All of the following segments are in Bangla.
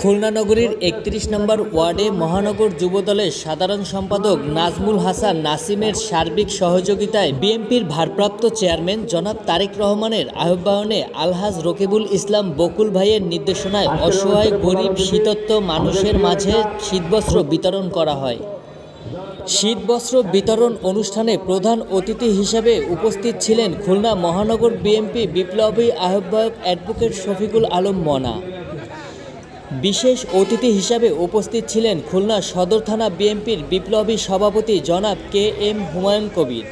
খুলনা নগরীর একত্রিশ নম্বর ওয়ার্ডে মহানগর যুবদলের সাধারণ সম্পাদক নাজমুল হাসান নাসিমের সার্বিক সহযোগিতায় বিএনপির ভারপ্রাপ্ত চেয়ারম্যান জনাব তারেক রহমানের আহ্বায়নে আলহাজ রকিবুল ইসলাম বকুল ভাইয়ের নির্দেশনায় অসহায়, গরিব শীতত্ব মানুষের মাঝে শীতবস্ত্র বিতরণ করা হয়। শীতবস্ত্র বিতরণ অনুষ্ঠানে প্রধান অতিথি হিসেবে উপস্থিত ছিলেন খুলনা মহানগর বিএনপি বিপ্লবী আহ্বায়ক অ্যাডভোকেট শফিকুল আলম মনা। বিশেষ অতিথি হিসাবে উপস্থিত ছিলেন খুলনা সদর থানা বিএনপির বিপ্লবী সভাপতি জনাব কে এম হুমায়ুন কবির।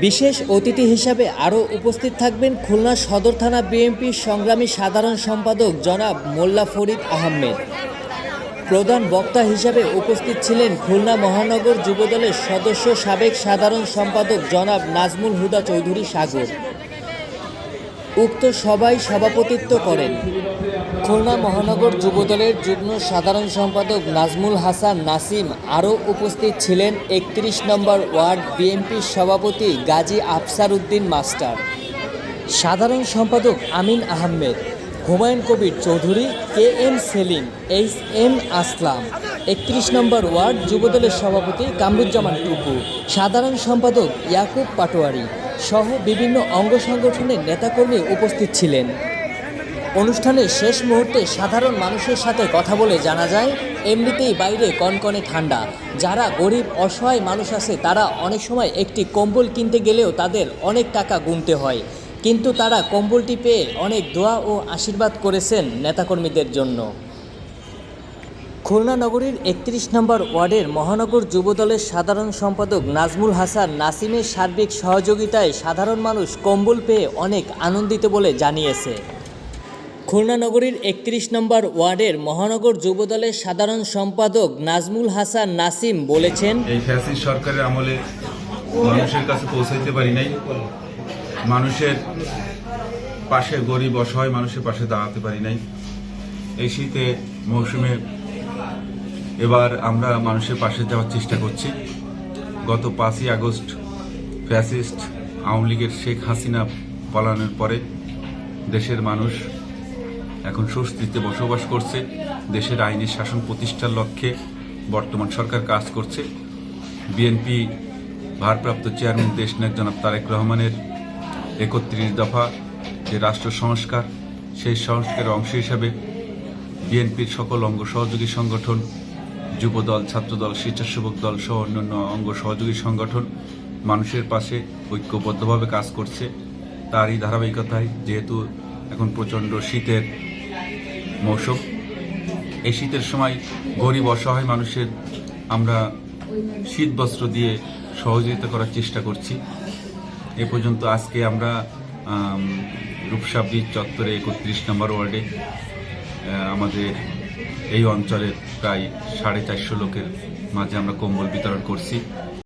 বিশেষ অতিথি হিসাবে আরও উপস্থিত থাকবেন খুলনা সদর থানা বিএনপির সংগ্রামী সাধারণ সম্পাদক জনাব মোল্লা ফরিদ আহমেদ। প্রধান বক্তা হিসাবে উপস্থিত ছিলেন খুলনা মহানগর যুবদলের সদস্য সাবেক সাধারণ সম্পাদক জনাব নাজমুল হুদা চৌধুরী সাগর। উক্ত সভায় সভাপতিত্ব করেন। খুলনা মহানগর যুবদলের যুগ্ম সাধারণ সম্পাদক নাজমুল হাসান নাসিম আরও উপস্থিত ছিলেন একত্রিশ নম্বর ওয়ার্ড বিএনপির সভাপতি গাজী আফসার উদ্দিন মাস্টার। সাধারণ সম্পাদক Amin Ahmed, Humayun Kabir Chowdhury, K M Selim, H M Aslam. একত্রিশ নম্বর ওয়ার্ড যুবদলের সভাপতি কামরুজ্জামান টুকু। সাধারণ সম্পাদক ইয়াকুব পাটোয়ারি। সহ বিভিন্ন অঙ্গ সংগঠনের নেতাকর্মী উপস্থিত ছিলেন। অনুষ্ঠানের শেষ মুহূর্তে সাধারণ মানুষের সাথে কথা বলে জানা যায়, এমনিতেই বাইরে কনকনে ঠান্ডা। যারা গরিব, অসহায় মানুষ আছে, তারা অনেক সময় একটি কম্বল কিনতে গেলেও তাদের অনেক টাকা গুনতে হয়। কিন্তু তারা কম্বলটি পেয়ে অনেক দোয়া ও আশীর্বাদ করেছেন নেতাকর্মীদের জন্য। খুলনা নগরীর একত্রিশ নম্বর ওয়ার্ডের মহানগর যুবদলের সাধারণ সম্পাদক নাজমুল হাসান নাসিমের সার্বিক সহযোগিতায় সাধারণ মানুষ কম্বল পেয়ে অনেক আনন্দিত বলে জানিয়েছে। খুলনা নগরীর একত্রিশ নম্বর ওয়ার্ডের মহানগর যুবদলের সাধারণ সম্পাদক নাজমুল হাসান নাসিম বলেছেন, এই সরকারের আমলে মানুষের কাছে পৌঁছাইতে পারি নাই। মানুষের পাশে গরিব, অসহায় মানুষের পাশে দাঁড়াতে পারি নাই। এই শীতে মৌসুমে এবার আমরা মানুষের পাশে যাওয়ার চেষ্টা করছি। গত পাঁচই আগস্ট ফ্যাসিস্ট আওয়ামী লীগের শেখ হাসিনা পলানোর পরে দেশের মানুষ এখন স্বস্তিতে বসবাস করছে। দেশের আইনি শাসন প্রতিষ্ঠার লক্ষ্যে বর্তমান সরকার কাজ করছে। বিএনপি ভারপ্রাপ্ত চেয়ারম্যান দেশ দেশনায়ক জনাব তারেক রহমানের একত্রিশ দফা যে রাষ্ট্র সংস্কার, সেই সংস্কারের অংশ হিসাবে বিএনপির সকল অঙ্গ সহযোগী সংগঠন যুবদল ছাত্রদল স্বেচ্ছাসেবক দল সহ অন্যান্য অঙ্গ সহযোগী সংগঠন মানুষের পাশে ঐক্যবদ্ধভাবে কাজ করছে। তারই ধারাবাহিকতায় যেহেতু এখন প্রচণ্ড শীতের মৌসুম এই শীতের সময় গরিব অসহায় মানুষের আমরা শীত বস্ত্র দিয়ে সহযোগিতা করার চেষ্টা করছি। এ পর্যন্ত আজকে আমরা আম, রূপসা ব্রিজ চত্বরে একত্রিশ নম্বর ওয়ার্ডে আমাদের এই অঞ্চলের প্রায় সাড়ে চারশো লোকের মাঝে আমরা কম্বল বিতরণ করছি।